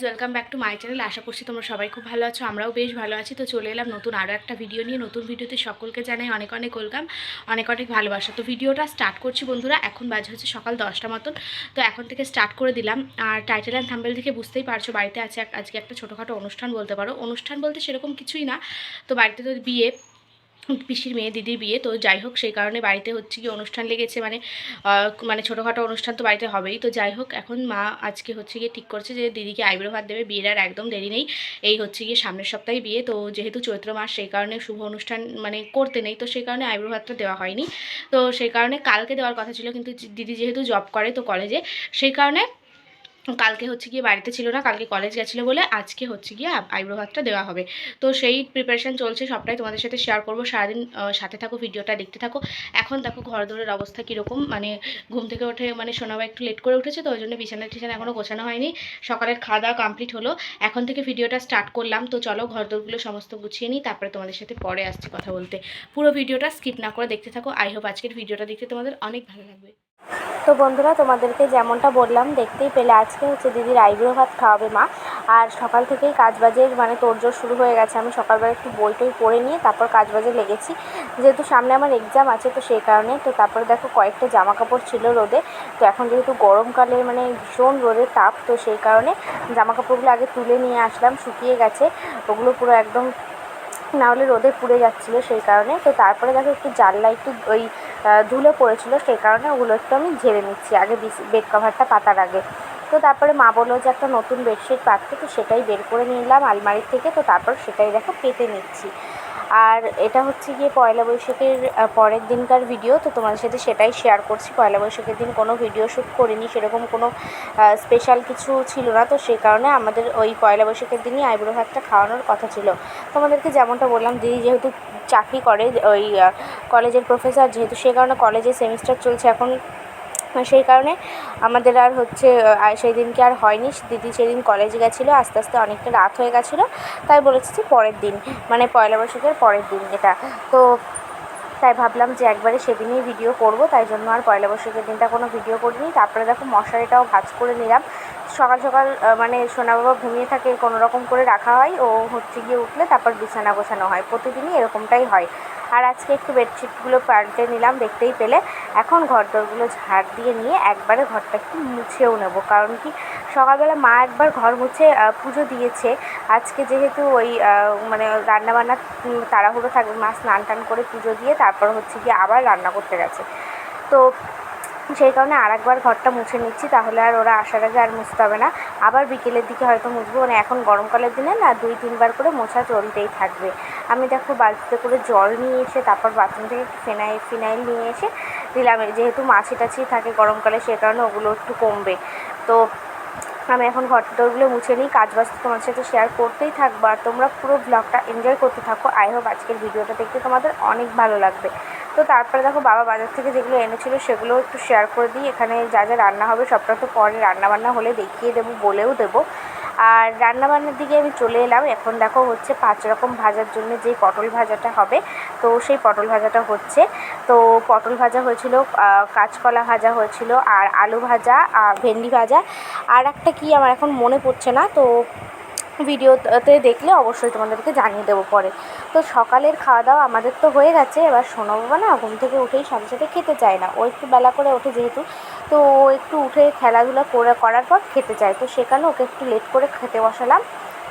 Guys welcome back to my channel আশা করছি তোমরা সবাই খুব ভালো আছো, আমরাও বেশ ভালো আছি। তো চলে এলাম নতুন আরও একটা ভিডিও নিয়ে। নতুন ভিডিওতে সকলকে জানাই অনেক অনেক ওয়েলকাম অনেক অনেক ভালোবাসা। তো ভিডিওটা স্টার্ট করছি বন্ধুরা, এখন বাজে হচ্ছে সকাল দশটা মতন। তো এখন থেকে স্টার্ট করে দিলাম। আর টাইটেল অ্যান্ড থাম্বেল থেকে বুঝতেই পারছ, বাড়িতে আছে আজকে একটা ছোটোখাটো অনুষ্ঠান বলতে পারো। অনুষ্ঠান বলতে সেরকম কিছুই না। তো বাড়িতে তো বিয়ে পিসির মেয়ে দিদির বিয়ে, তো যাই হোক সেই কারণে বাড়িতে হচ্ছে কি অনুষ্ঠান লেগেছে মানে মানে ছোটোখাটো অনুষ্ঠান তো বাড়িতে হবেই। তো যাই হোক, এখন মা আজকে হচ্ছে গিয়ে ঠিক করছে যে দিদিকে আইব্রো ভাত দেবে, বিয়ের আর একদম দেরি নেই। এই হচ্ছে গিয়ে সামনের সপ্তাহে বিয়ে, তো যেহেতু চৈত্র মাস, সেই কারণে শুভ অনুষ্ঠান মানে করতে নেই, তো সেই কারণে আইব্রো ভাতটা দেওয়া হয়নি। তো সেই কারণে কালকে দেওয়ার কথা ছিল, কিন্তু দিদি যেহেতু জব করে তো কলেজে, সেই কারণে কালকে হচ্ছে গিয়ে বাড়িতে ছিল না, কালকে কলেজ গেছিল বলে আজকে হচ্ছে গিয়ে আইব্রো ভাতটা দেওয়া হবে। তো সেই প্রিপারেশান চলছে, সবটাই তোমাদের সাথে শেয়ার করব। সারাদিন সাথে থাকো, ভিডিওটা দেখতে থাকো। এখন দেখো ঘর দৌড়ের অবস্থা কীরকম মানে ঘুম থেকে উঠে মানে সোনাবা একটু লেট করে উঠেছে, তো ওই জন্য বিছানা টিছানা এখনও গোছানো হয়নি। সকালের খাওয়া দাওয়া কমপ্লিট হলো। এখন থেকে ভিডিওটা স্টার্ট করলাম। তো চলো ঘর দৌড়গুলো সমস্ত গুছিয়ে নিই, তারপরে তোমাদের সাথে পরে আসছি কথা বলতে। পুরো ভিডিওটা স্কিপ না করে দেখতে থাকো। আই হোপ আজকের ভিডিওটা দেখতে তোমাদের অনেক ভালো লাগবে। তো বন্ধুরা, তোমাদেরকে যেমনটা বললাম, দেখতেই পেলে আজকে হচ্ছে দিদির আইব্রো ভাত খাওয়াবে মা। আর সকাল থেকেই কাজবাজের মানে তোড়জোড় শুরু হয়ে গেছে। আমি সকালবেলা একটু বই টই পড়ে নিয়ে তারপর কাজবাজে লেগেছি। যেহেতু সামনে আমার এক্সাম আছে, তো সেই কারণে তো তারপরে দেখো কয়েকটা জামা কাপড় ছিল রোদে। তো এখন যেহেতু গরমকালে মানে ভীষণ রোদের তাপ, তো সেই কারণে জামা কাপড়গুলো আগে তুলে নিয়ে আসলাম, শুকিয়ে গেছে। ওগুলো পুরো একদম না হলে রোদে পুড়ে যাচ্ছিল সেই কারণে। তো তারপরে দেখো একটু জানলা একটু ওই ধুলে পড়েছিল সেই কারণে ওগুলো একটু আমি ঝেড়ে নিচ্ছি আগে বেড কভারটা পাতার আগে। তো তারপরে মা বলল যে একটা নতুন বেডশিট পাততে, তো সেটাই বের করে নিলাম আলমারির থেকে। তো তারপর সেটাই দেখো পেতে নিচ্ছি। আর এটা হচ্ছে গিয়ে পয়লা বৈশাখের পরের দিনকার ভিডিও তো তোমাদের সাথে সেটাই শেয়ার করছি। পয়লা বৈশাখের দিন কোনো ভিডিও শ্যুট করিনি, সেরকম কোনো স্পেশাল কিছু ছিল না। তো সেই কারণে আমাদের ওই পয়লা বৈশাখের দিনই আইব্রো ভাতটা খাওয়ানোর কথা ছিল। তোমাদেরকে যেমনটা বললাম, দিদি যেহেতু চাকরি করে, ওই কলেজের প্রফেসর যেহেতু সেই কারণে কলেজের সেমিস্টার চলছে, এখন সেই কারণে আমাদের আর হচ্ছে সেই দিনকে আর হয়নি। দিদি সেদিন কলেজে গেছিল, আস্তে আস্তে অনেকটা রাত হয়ে গেছিল। তাই বলেছি যে পরের দিন মানে পয়লা বৈশাখের পরের দিন এটা। তো তাই ভাবলাম যে একবারে সেদিনই ভিডিও করব। তাই জন্য আর পয়লা বৈশাখের দিনটা কোনো ভিডিও করিনি। তারপরে দেখো মশারিটাও ভাজ করে নিলাম। সকাল সকাল মানে সোনা বাবা ঘুমিয়ে থাকে, কোনো রকম করে রাখা হয়। ও হচ্ছে গিয়ে উঠলে তারপর বিছানা গোছানো হয়। প্রতিদিনই এরকমটাই হয়। আর আজকে একটু বেডশিটগুলো পাল্টে নিলাম, দেখতেই পেলে। এখন ঘরদোরগুলো ঝাড় দিয়ে নিয়ে একবারে ঘরটা একটু মুছেও নেব। কারণ কি, সকালবেলা মা একবার ঘর মুছে পুজো দিয়েছে। আজকে যেহেতু ওই মানে রান্নাবান্না তাড়াহুড়ো থাকবে, মা স্নান টান করে পুজো দিয়ে তারপর হচ্ছে গিয়ে আবার রান্না করতে গেছে। তো সেই কারণে আর একবার ঘরটা মুছে নিচ্ছি, তাহলে আর ওরা আসার আগে আর মুছতে হবে না। আবার বিকেলের দিকে হয়তো মুছবো মানে এখন গরমকালের দিনে না দুই, তিনবার করে মোছা চলতেই থাকবে। আমি দেখো বালতিতে করে জল নিয়ে এসে, তারপর বাথরুম থেকে ফিনাইল ফিনাইল নিয়ে এসে দিলাম। যেহেতু মাছি টাছি থাকে গরমকালে, সে কারণে ওগুলো একটু কমবে। তো আমি এখন ঘরটাগুলো মুছে নিই কাজ বাজ তোমার সাথে শেয়ার করতেই থাকব। আর তোমরা পুরো ব্লগটা এনজয় করতে থাকো। আই হোপ আজকের ভিডিওটা দেখতে তোমাদের অনেক ভালো লাগবে। তো তারপরে দেখো বাবা বাজার থেকে যেগুলো এনেছিল সেগুলো একটু শেয়ার করে দিই। এখানে যা যা রান্না হবে সবটা তো পরে রান্নাবান্না হলে দেখিয়ে দেবো, বলেও দেবো। আর রান্নাবান্নার দিকে আমি চলে এলাম। এখন দেখো হচ্ছে পাঁচ রকম ভাজার জন্য যেই পটল ভাজাটা হবে, তো সেই পটল ভাজাটা হচ্ছে। তো পটল ভাজা হয়েছিল কাঁচকলা ভাজা হয়েছিল, আর আলু ভাজা আর ভেন্ডি ভাজা। আর একটা কি আমার এখন মনে পড়ছে না, তো ভিডিওতে দেখলে অবশ্যই তোমাদেরকে জানিয়ে দেবো পরে। তো সকালের খাওয়া দাওয়া আমাদের তো হয়ে গেছে, এবার সোনা বাবা না ঘুম থেকে উঠেই সাথে সাথে খেতে চায় না। ও একটু বেলা করে ওঠে যেহেতু, তো ও একটু উঠে খেলাধুলা করে করার পর খেতে চায়। তো সেখানে ওকে একটু লেট করে খেতে বসালাম।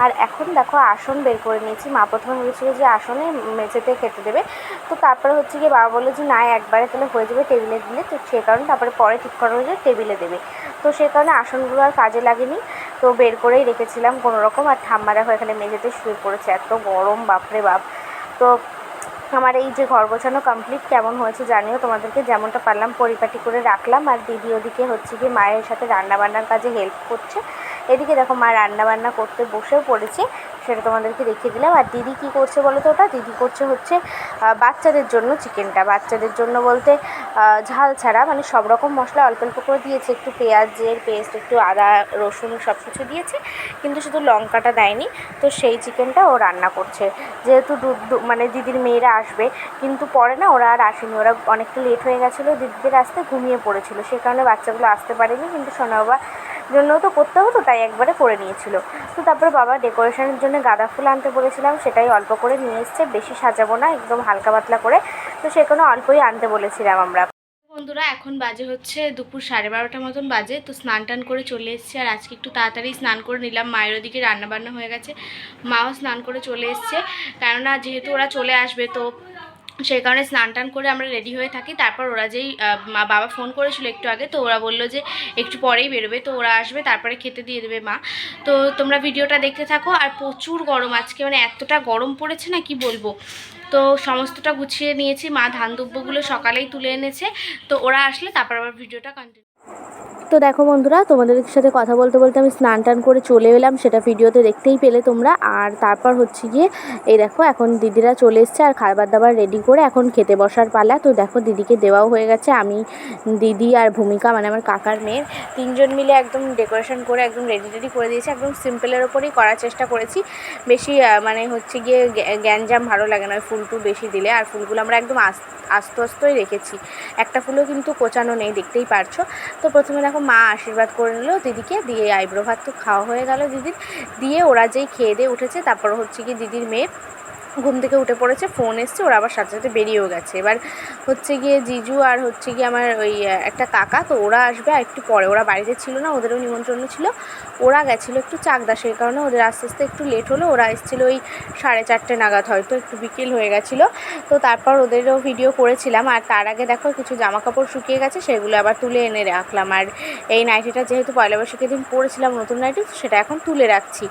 আর এখন দেখো আসন বের করে নিয়েছি। মা প্রথমে বলেছিল যে আসনে মেঝেতে খেতে দেবে। তো তারপরে হচ্ছে গিয়ে বাবা বলল যে না, একবারে তাহলে হয়ে যাবে টেবিলে দিলে। তো সে কারণে তারপরে পরে ঠিক করা হয়েছে, টেবিলে দেবে। তো সে কারণে আসনগুলো আর কাজে লাগেনি। তো বের করেই রেখেছিলাম কোনো রকম আর ঠাম্মা দেখো এখানে মেঝেতে শুয়ে পড়েছে, এত গরম, বাপরে বাপ। তো আমার এই যে ঘর গোছানো কমপ্লিট কেমন হয়েছে জানিও, তোমাদেরকে যেমনটা পারলাম পরিপাটি করে রাখলাম। আর দিদি ওদিকে হচ্ছে কি মায়ের সাথে রান্নাবান্নার কাজে হেল্প করছে। এদিকে দেখো মা রান্নাবান্না করতে বসেও পড়েছে। সেটা তোমাদেরকে দেখিয়ে দিলাম। আর দিদি কী করছে বলো তো ওটা? দিদি করছে হচ্ছে বাচ্চাদের জন্য চিকেনটা। বাচ্চাদের জন্য বলতে ঝাল ছাড়া মানে সব রকম মশলা অল্প অল্প করে দিয়েছে। একটু পেঁয়াজের পেস্ট, একটু আদা, রসুন সব কিছু দিয়েছে, কিন্তু শুধু লঙ্কাটা দেয়নি। তো সেই চিকেনটা ও রান্না করছে। যেহেতু মানে দিদির মেয়েরা আসবে, কিন্তু পরে না ওরা আর আসেনি। ওরা অনেকটা লেট হয়ে গেছিল, দিদিদের আসতে ঘুমিয়ে পড়েছিল। সে কারণে বাচ্চাগুলো আসতে পারেনি, কিন্তু সোনা বাবা জন্য তো করতে হতো, তাই একবারে করে নিয়েছিল। তো তারপরে বাবা ডেকোরেশনের জন্য গাঁদা ফুল আনতে বলেছিলাম, সেটাই অল্প করে নিয়ে এসছে, বেশি সাজাবো না, একদম হালকা পাতলা করে। তো সেখানে অল্পই আনতে বলেছিলাম আমরা। বন্ধুরা, এখন বাজে হচ্ছে দুপুর সাড়ে বারোটার মতন বাজে, তো স্নান টান করে চলে এসেছি, আর আজকে একটু তাড়াতাড়ি স্নান করে নিলাম। মায়ের ওদিকে রান্নাবান্না হয়ে গেছে, মাও স্নান করে চলে এসছে, কেননা যেহেতু ওরা চলে আসবে, তো সেই কারণে স্নান টান করে আমরা রেডি হয়ে থাকি। তারপর ওরা যেই মা বাবা ফোন করেছিল একটু আগে, তো ওরা বলল যে একটু পরেই বেরোবে। তো ওরা আসবে, তারপরে খেতে দিয়ে দেবে মা। তো তোমরা ভিডিওটা দেখতে থাকো। আর প্রচুর গরম আজকে মানে এতটা গরম পড়েছে না, কি বলব? তো সমস্তটা গুছিয়ে নিয়েছি। মা ধান দুব্বগুলো সকালেই তুলে এনেছে। তো ওরা আসলে, তারপর আবার ভিডিওটা কন্টিনিউ তো দেখো বন্ধুরা, তোমাদের সাথে কথা বলতে বলতে আমি স্নান টান করে চলে এলাম, সেটা ভিডিওতে দেখতেই পেলে তোমরা। আর তারপর হচ্ছে গিয়ে, এই দেখো এখন দিদিরা চলে এসছে আর খাবার দাবার রেডি করে এখন খেতে বসার পালা। তো দেখো দিদিকে দেওয়াও হয়ে গেছে, আমি, দিদি আর ভূমিকা মানে আমার কাকার মেয়ের তিনজন মিলে একদম ডেকোরেশন করে একদম রেডি রেডি করে দিয়েছি, একদম সিম্পলের ওপরেই করার চেষ্টা করেছি। বেশি মানে হচ্ছে গিয়ে গ্যা- গ্যাঞ্জাম ভালো লাগে না ফুল টুল বেশি দিলে, আর ফুলগুলো আমরা একদম আস আস্তে আস্তই রেখেছি। একটা ফুলও কিন্তু কোচানো নেই, দেখতেই পারছ। তো প্রথমে দেখো মা আশীর্বাদ করে নিল, দিদিকে দিয়ে আইব্রো ভাত তো খাওয়া হয়ে গেল দিদির। দিয়ে ওরা যেই খেয়ে দিয়ে উঠেছে, তারপর হচ্ছে কি দিদির মেয়ে ঘুম থেকে উঠে পড়েছে ফোন এসছে, ওরা আবার সাথে সাথে বেরিয়েও গেছে। এবার হচ্ছে গিয়ে জিজু আর হচ্ছে গিয়ে আমার ওই একটা কাকা, তো ওরা আসবে আর একটু পরে। ওরা বাড়িতে ছিল না, ওদেরও নিমন্ত্রণ ছিল। ওরা গেছিল একটু চাকদা, সেই কারণে ওদের আস্তে আস্তে একটু লেট হলো। ওরা এসেছিল ওই সাড়ে চারটে নাগাদ হয়তো, একটু বিকেল হয়ে গেছিল। তো তারপর ওদেরও ভিডিও করেছিলাম। আর তার আগে দেখো, কিছু জামা কাপড় শুকিয়ে গেছে, সেগুলো আবার তুলে এনে রাখলাম। আর এই নাইটিটা যেহেতু পয়লা বৈশাখের দিন পরেছিলাম নতুন নাইটি সেটা এখন তুলে রাখছি।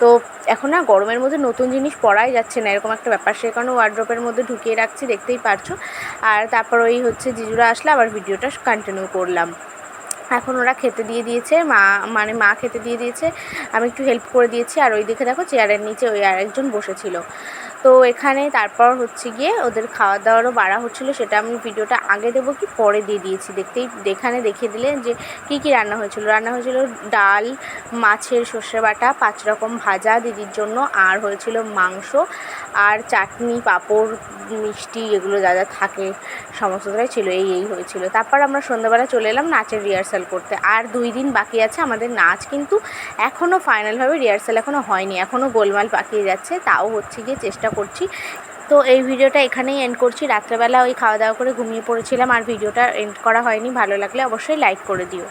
তো এখন না গরমের মধ্যে নতুন জিনিস পরাই যাচ্ছে না, এরকম একটা ব্যাপার। সে কারণে ওয়ার্ড্রপের মধ্যে ঢুকিয়ে রাখছি, দেখতেই পারছ। আর তারপর ওই হচ্ছে জিজুরা আসলে আবার ভিডিওটা কন্টিনিউ করলাম। এখন ওরা খেতে দিয়ে দিয়েছে, মা মানে মা খেতে দিয়ে দিয়েছে। আমি একটু হেল্প করে দিয়েছি। আর ওই দিকে দেখো চেয়ারের নিচে ওই আরেকজন বসেছিল। তো এখানে তারপর হচ্ছে গিয়ে ওদের খাওয়া দাওয়ারও বাড়া হচ্ছিল, সেটা আমি ভিডিওটা আগে দেবো কি পরে দিয়ে দিয়েছি। দেখতেই, এখানে দেখিয়ে দিলে যে কি কি রান্না হয়েছিল? রান্না হয়েছিল ডাল, মাছের সর্ষে বাটা, পাঁচ রকম ভাজা দিদির জন্য, আর হয়েছিল মাংস আর চাটনি, পাঁপড়, মিষ্টি, এগুলো যা যা থাকে, সমস্তটাই ছিল, এই এই হয়েছিল। তারপর আমরা সন্ধ্যাবেলা চলে এলাম নাচের রিহার্সাল করতে। আর দুই দিন বাকি আছে আমাদের নাচ, কিন্তু এখনও ফাইনালভাবে রিহার্সাল এখনও হয়নি এখনও গোলমাল পাকিয়ে যাচ্ছে, তাও হচ্ছে গিয়ে চেষ্টা করছি। তো এই ভিডিওটা এখানেই এন্ড করছি। রাত্রেবেলা ওই খাওয়া দাওয়া করে ঘুমিয়ে পড়েছিলাম আর ভিডিওটা এন্ড করা হয়নি। ভালো লাগলে অবশ্যই লাইক করে দিও।